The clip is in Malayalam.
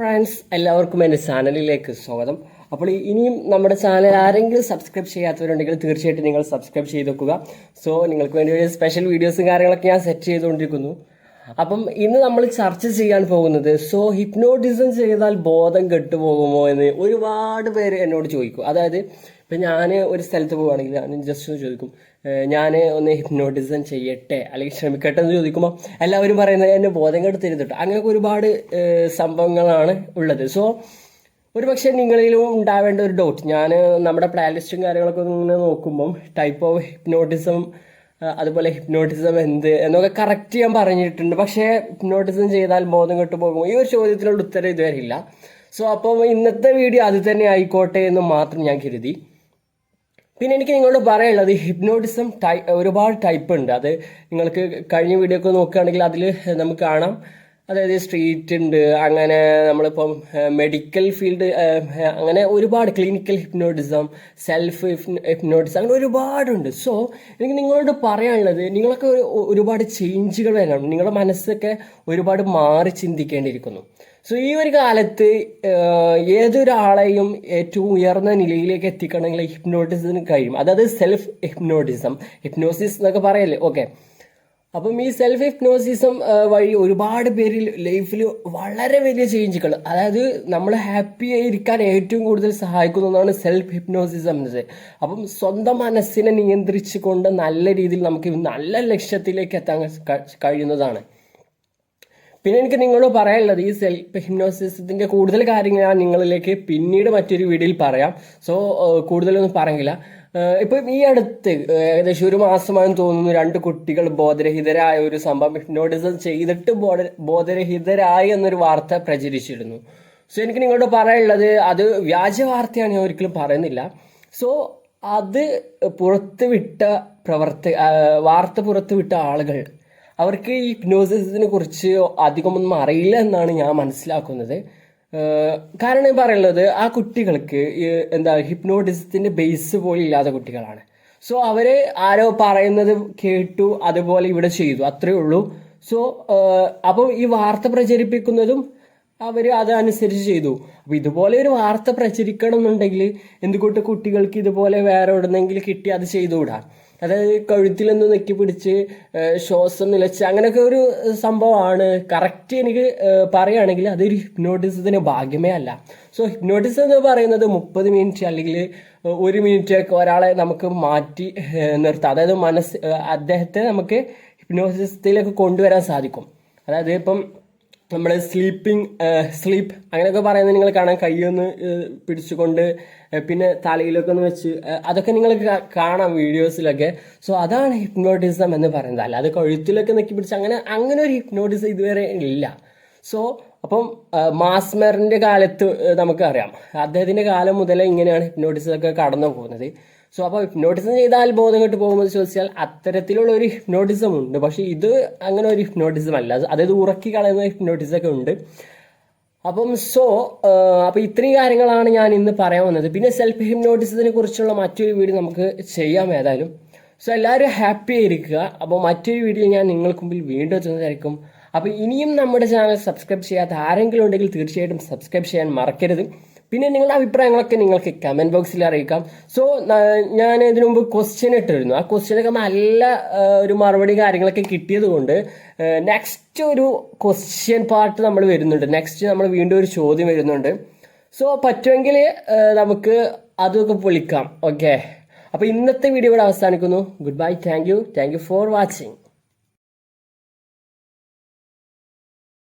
ഫ്രണ്ട്സ് എല്ലാവർക്കും എന്റെ ചാനലിലേക്ക് സ്വാഗതം. അപ്പോൾ ഇനിയും നമ്മുടെ ചാനൽ ആരെങ്കിലും സബ്സ്ക്രൈബ് ചെയ്യാത്തവരുണ്ടെങ്കിൽ തീർച്ചയായിട്ടും നിങ്ങൾ സബ്സ്ക്രൈബ് ചെയ്ത് വെക്കുക. സോ നിങ്ങൾക്ക് വേണ്ടി ഒരു സ്പെഷ്യൽ വീഡിയോസും കാര്യങ്ങളൊക്കെ ഞാൻ സെറ്റ് ചെയ്തുകൊണ്ടിരിക്കുന്നു. അപ്പം ഇന്ന് നമ്മൾ ചർച്ച ചെയ്യാൻ പോകുന്നത് സോ ഹിപ്നോട്ടിസം ചെയ്താൽ ബോധം കെട്ടുപോകുമോ എന്ന് ഒരുപാട് പേര് എന്നോട് ചോദിക്കും. അതായത് ഇപ്പം ഞാൻ ഒരു സ്ഥലത്ത് പോവുകയാണെങ്കിൽ ഞാൻ ജസ്റ്റ് ചോദിക്കും. ഞാൻ ഒന്ന് ഹിപ്നോട്ടിസം ചെയ്യട്ടെ? അല്ലെങ്കിൽ ശ്രമിക്കട്ടെ എന്ന് ചോദിക്കുമ്പോൾ എല്ലാവരും പറയുന്നത് എന്നെ ബോധം കെടുത്തരുത് കേട്ടോ അങ്ങനെയൊക്കെ ഒരുപാട് സംഭവങ്ങളാണ് ഉള്ളത്. സോ ഒരു പക്ഷേ നിങ്ങളിലും ഉണ്ടാവേണ്ട ഒരു ഡൗട്ട് ഞാൻ നമ്മുടെ പ്ലാലിസ്റ്റും കാര്യങ്ങളൊക്കെ ഇങ്ങനെ നോക്കുമ്പം ടൈപ്പ് ഓഫ് ഹിപ്നോട്ടിസം അതുപോലെ ഹിപ്നോട്ടിസം എന്ത് എന്നൊക്കെ കറക്റ്റ് ഞാൻ പറഞ്ഞിട്ടുണ്ട്. പക്ഷേ ഹിപ്നോട്ടിസം ചെയ്താൽ ബോധം കെട്ടു പോകുമോ? ഈ ഒരു ചോദ്യത്തിനുള്ള ഉത്തരം ഇതുവരെ ഇല്ല. സോ അപ്പോൾ ഇന്നത്തെ വീഡിയോ അത് തന്നെ ആയിക്കോട്ടെ എന്ന് മാത്രം ഞാൻ കരുതി. പിന്നെ എനിക്ക് നിങ്ങളോട് പറയാനുള്ളത് ഹിപ്നോട്ടിസം ടൈ ഒരുപാട് ടൈപ്പ് ഉണ്ട്. അത് നിങ്ങൾക്ക് കഴിഞ്ഞ വീഡിയോ ഒക്കെ നോക്കുകയാണെങ്കിൽ അതിൽ നമുക്ക് കാണാം. അതായത് സ്ട്രീറ്റ് ഉണ്ട് അങ്ങനെ നമ്മളിപ്പം മെഡിക്കൽ ഫീൽഡ് അങ്ങനെ ഒരുപാട് ക്ലിനിക്കൽ ഹിപ്നോട്ടിസം സെൽഫ് ഹിപ്നോട്ടിസം അങ്ങനെ ഒരുപാടുണ്ട്. സോ എനിക്ക് നിങ്ങളോട് പറയാനുള്ളത് നിങ്ങളൊക്കെ ഒരുപാട് ചേഞ്ചുകൾ വരണം. നിങ്ങളുടെ മനസ്സൊക്കെ ഒരുപാട് മാറി ചിന്തിക്കേണ്ടിയിരിക്കുന്നു. സോ ഈ ഒരു കാലത്ത് ഏതൊരാളെയും ഏറ്റവും ഉയർന്ന നിലയിലേക്ക് എത്തിക്കണമെങ്കിൽ ഹിപ്നോട്ടിസത്തിന് കഴിയും. അതായത് സെൽഫ് ഹിപ്നോട്ടിസം ഹിപ്നോസിസ് എന്നൊക്കെ പറയല്ലേ? ഓക്കെ അപ്പം ഈ സെൽഫ് ഹിപ്നോസിസം വഴി ഒരുപാട് പേരിൽ ലൈഫിൽ വളരെ വലിയ ചേഞ്ചുകൾ അതായത് നമ്മൾ ഹാപ്പി ആയിരിക്കാൻ ഏറ്റവും കൂടുതൽ സഹായിക്കുന്ന ഒന്നാണ് സെൽഫ് ഹിപ്നോസിസം എന്നത് അപ്പം സ്വന്തം മനസ്സിനെ നിയന്ത്രിച്ചുകൊണ്ട് നല്ല രീതിയിൽ നമുക്ക് നല്ല ലക്ഷ്യത്തിലേക്ക് എത്താൻ കഴിയുന്നതാണ്. പിന്നെ എനിക്ക് നിങ്ങളോട് പറയാനുള്ളത് ഈ സെൽഫ് ഹിപ്നോസിസത്തിന്റെ കൂടുതൽ കാര്യങ്ങൾ ഞാൻ നിങ്ങളിലേക്ക് പിന്നീട് മറ്റൊരു വീഡിയോയിൽ പറയാം. സോ കൂടുതലൊന്നും പറയില്ല ഇപ്പം ഈ അടുത്ത് ഏകദേശം ഒരു മാസമായി തോന്നുന്നു രണ്ട് കുട്ടികൾ ബോധരഹിതരായ ഒരു സംഭവം ഹിപ്നോട്ടിസം ചെയ്തിട്ട് ബോധ ബോധരഹിതരായി എന്നൊരു വാർത്ത പ്രചരിച്ചിരുന്നു. സോ എനിക്ക് നിങ്ങളോട് പറയാനുള്ളത് അത് വ്യാജ വാർത്തയാണ് ഞാൻ ഒരിക്കലും പറയുന്നില്ല. സോ അത് പുറത്ത് വിട്ട പ്രവർത്ത വാർത്ത പുറത്ത് വിട്ട ആളുകൾ അവർക്ക് ഈ ഹിപ്നോസിസിനെ കുറിച്ച് അധികമൊന്നും അറിയില്ല എന്നാണ് ഞാൻ മനസ്സിലാക്കുന്നത്. കാരണം പറയുന്നത് ആ കുട്ടികൾക്ക് എന്താ ഹിപ്നോട്ടിസത്തിന്റെ ബേസ് പോലും ഇല്ലാത്ത കുട്ടികളാണ്. സോ അവരെ ആരോ പറയുന്നത് കേട്ടു അതുപോലെ ഇവിടെ ചെയ്തു. അത്രേ ഉള്ളൂ. സോ അപ്പം ഈ വാർത്ത പ്രചരിപ്പിക്കുന്നതും അവർ അതനുസരിച്ച് ചെയ്തു. അപ്പൊ ഇതുപോലെ ഒരു വാർത്ത പ്രചരിക്കണം എന്നുണ്ടെങ്കിൽ എന്തുകൊണ്ട് കുട്ടികൾക്ക് ഇതുപോലെ വേറെ എവിടെന്നെങ്കിലും കിട്ടി അത് ചെയ്തുകൂടാ? അതായത് കഴുത്തിലൊന്ന് നെക്കി പിടിച്ച് ശ്വാസം നിലച്ച് അങ്ങനെയൊക്കെ ഒരു സംഭവമാണ്. കറക്റ്റ് എനിക്ക് പറയുകയാണെങ്കിൽ അതൊരു ഹിപ്നോട്ടിസത്തിന് ഭാഗ്യമേ അല്ല. സോ ഹിപ്നോട്ടിസം എന്ന് പറയുന്നത് മുപ്പത് മിനിറ്റ് അല്ലെങ്കിൽ ഒരു മിനിറ്റ് ഒക്കെ ഒരാളെ നമുക്ക് മാറ്റി നിർത്താം. അതായത് മനസ്സ് അദ്ദേഹത്തെ നമുക്ക് ഹിപ്നോസിസത്തിലേക്ക് കൊണ്ടുവരാൻ സാധിക്കും. അതായത് ഇപ്പം നമ്മൾ സ്ലീപ്പിംഗ് സ്ലീപ്പ് അങ്ങനെയൊക്കെ പറയുന്നത് നിങ്ങൾ കാണാൻ കൈയൊന്ന് പിടിച്ചുകൊണ്ട് പിന്നെ തലയിലൊക്കെ ഒന്ന് വെച്ച് അതൊക്കെ നിങ്ങൾ കാണാം വീഡിയോസിലൊക്കെ. സോ അതാണ് ഹിപ്നോട്ടിസം എന്ന് പറയുന്നത്. അല്ലാതെ കഴുത്തിലൊക്കെ നെക്കി പിടിച്ച് അങ്ങനെ അങ്ങനെ ഒരു ഹിപ്നോട്ടിസം ഇതുവരെ ഇല്ല. സോ അപ്പം മാസ്മറിന്റെ കാലത്ത് നമുക്കറിയാം. അദ്ദേഹത്തിന്റെ കാലം മുതലേ ഇങ്ങനെയാണ് ഹിപ്നോട്ടിസം ഒക്കെ കടന്നു പോകുന്നത് സോ അപ്പോൾ ഹിപ്നോട്ടിസം ചെയ്താൽ ബോധം കെട്ട് പോകുമ്പോൾ ചോദിച്ചാൽ അത്തരത്തിലുള്ള ഒരു ഹിപ്നോട്ടിസം ഉണ്ട്. പക്ഷെ ഇത് അങ്ങനെ ഒരു ഹിപ്നോട്ടിസം അല്ല. അത് അതായത് ഉറക്കി കളയുന്ന ഹിപ്നോട്ടിസം ഒക്കെ ഉണ്ട്. അപ്പം സോ അപ്പം ഇത്രയും കാര്യങ്ങളാണ് ഞാൻ ഇന്ന് പറയാൻ വന്നത്. പിന്നെ സെൽഫ് ഹിപ്നോട്ടിസത്തിനെ കുറിച്ചുള്ള മറ്റൊരു വീഡിയോ നമുക്ക് ചെയ്യാം ഏതായാലും. സോ എല്ലാവരും ഹാപ്പി ആയിരിക്കുക. അപ്പോൾ മറ്റൊരു വീഡിയോ ഞാൻ നിങ്ങൾക്ക് മുമ്പിൽ വീണ്ടും എത്തുന്നതായിരിക്കും. അപ്പോൾ ഇനിയും നമ്മുടെ ചാനൽ സബ്സ്ക്രൈബ് ചെയ്യാത്ത ആരെങ്കിലും ഉണ്ടെങ്കിൽ തീർച്ചയായിട്ടും സബ്സ്ക്രൈബ് ചെയ്യാൻ മറക്കരുത്. പിന്നെ നിങ്ങളുടെ അഭിപ്രായങ്ങളൊക്കെ നിങ്ങൾക്ക് കമന്റ് ബോക്സിൽ അറിയിക്കാം. സോ ഞാൻ ഇതിനു മുമ്പ് ക്വസ്റ്റ്യൻ ഇട്ടിരുന്നു. ആ ക്വസ്റ്റ്യനൊക്കെ നല്ല ഒരു മറുപടി കാര്യങ്ങളൊക്കെ കിട്ടിയത് കൊണ്ട് നെക്സ്റ്റ് ഒരു ക്വസ്റ്റ്യൻ പാർട്ട് നമ്മൾ വരുന്നുണ്ട്. നെക്സ്റ്റ് നമ്മൾ വീണ്ടും ഒരു ചോദ്യം വരുന്നുണ്ട്. സോ പറ്റുമെങ്കിൽ നമുക്ക് അതൊക്കെ പൊളിക്കാം ഓക്കെ അപ്പോൾ ഇന്നത്തെ വീഡിയോ ഇവിടെ അവസാനിക്കുന്നു. Good bye thank you thank you for watching